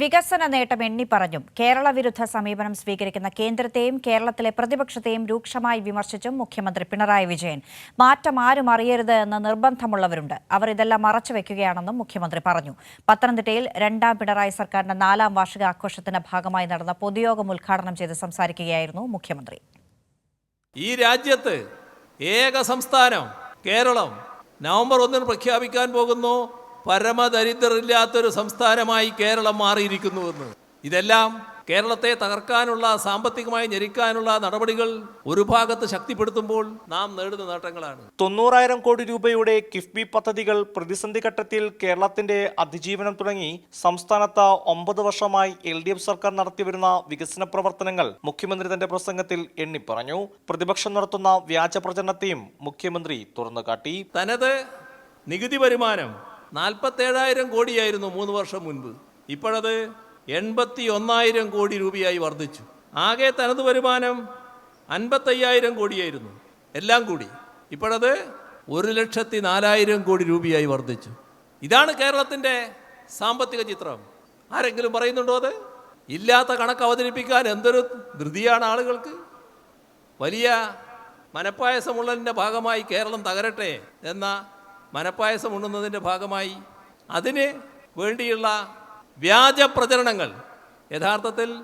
വികസന നേട്ടം എണ്ണി എണ്ണിപ്പറഞ്ഞും കേരള വിരുദ്ധ സമീപനം സ്വീകരിക്കുന്ന കേന്ദ്രത്തെയും കേരളത്തിലെ പ്രതിപക്ഷത്തെയും രൂക്ഷമായി വിമർശിച്ചും മുഖ്യമന്ത്രി പിണറായി വിജയൻ. മാറ്റം ആരും അറിയരുത് എന്ന് നിർബന്ധമുള്ളവരുണ്ട്. അവർ ഇതെല്ലാം മറച്ചുവെക്കുകയാണെന്നും മുഖ്യമന്ത്രി പറഞ്ഞു. പത്തനംതിട്ടയിൽ രണ്ടാം പിണറായി സർക്കാരിന്റെ നാലാം വാർഷിക ആഘോഷത്തിന്റെ ഭാഗമായി നടന്ന പൊതുയോഗം ഉദ്ഘാടനം ചെയ്ത് സംസാരിക്കുകയായിരുന്നു മുഖ്യമന്ത്രി. ഈ രാജ്യത്ത് ഏക സംസ്ഥാനം കേരളം. നവംബർ ഒന്നിന് പ്രഖ്യാപിക്കാൻ പോകുന്നു. പരമദരിദ്രരില്ലാത്തൊരു സംസ്ഥാനമായി കേരളം മാറിയിരിക്കുന്നുവെന്ന് ഇതെല്ലാം കേരളത്തെ തകർക്കാനുള്ള സാമ്പത്തികമായി ഞെരുക്കാനുള്ള നടപടികൾ ഒരു ഭാഗത്ത് ശക്തിപ്പെടുത്തുമ്പോൾ നാം നേടുന്ന നേട്ടങ്ങളാണ്. തൊണ്ണൂറായിരം കോടി രൂപയുടെ കിഫ്ബി പദ്ധതികൾ പ്രതിസന്ധി ഘട്ടത്തിൽ കേരളത്തിന്റെ അതിജീവനം തുടങ്ങി സംസ്ഥാനത്ത് ഒമ്പത് വർഷമായി എൽ ഡി എഫ് സർക്കാർ നടത്തിവരുന്ന വികസന പ്രവർത്തനങ്ങൾ മുഖ്യമന്ത്രി തന്റെ പ്രസംഗത്തിൽ എണ്ണി പറഞ്ഞു പ്രതിപക്ഷം നടത്തുന്ന വ്യാജ പ്രചരണത്തെയും മുഖ്യമന്ത്രി തുറന്നുകാട്ടി. തനത് നികുതി വരുമാനം നാൽപ്പത്തേഴായിരം കോടിയായിരുന്നു മൂന്ന് വർഷം മുൻപ്. ഇപ്പോഴത് എൺപത്തി ഒന്നായിരം കോടി രൂപയായി വർദ്ധിച്ചു. ആകെ തനത് വരുമാനം അൻപത്തയ്യായിരം കോടിയായിരുന്നു. എല്ലാം കൂടി. ഇപ്പോഴത് ഒരു ലക്ഷത്തി നാലായിരം കോടി രൂപയായി വർദ്ധിച്ചു. ഇതാണ് കേരളത്തിന്റെ സാമ്പത്തിക ചിത്രം. ആരെങ്കിലും പറയുന്നുണ്ടോ അത്? ഇല്ലാത്ത കണക്ക് അവതരിപ്പിക്കാൻ എന്തൊരു ധൃതിയാണ് ആളുകൾക്ക്? വലിയ മനപ്പായസമുള്ളതിന്റെ ഭാഗമായി കേരളം തകരട്ടെ എന്ന മനപ്പായസം ഉണ്ണുന്നതിന്റെ ഭാഗമായി അതിന് വേണ്ടിയുള്ള വ്യാജ പ്രചരണങ്ങൾ. യഥാർത്ഥത്തിൽ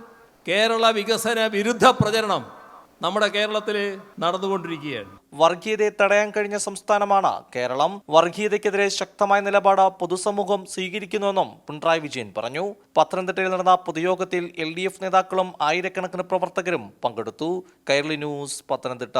കേരള വികസന വിരുദ്ധ പ്രചരണം നമ്മുടെ കേരളത്തിൽ നടന്നുകൊണ്ടിരിക്കുകയാണ്. വർഗീയതയെ തടയാൻ കഴിഞ്ഞ സംസ്ഥാനമാണ് കേരളം. വർഗീയതയ്ക്കെതിരെ ശക്തമായ നിലപാട് പൊതുസമൂഹം സ്വീകരിക്കുന്നുവെന്നും പിണറായി വിജയൻ പറഞ്ഞു. പത്തനംതിട്ടയിൽ നടന്ന പൊതുയോഗത്തിൽ എൽ നേതാക്കളും ആയിരക്കണക്കിന് പ്രവർത്തകരും പങ്കെടുത്തു. കൈരളി ന്യൂസ് പത്തനംതിട്ട.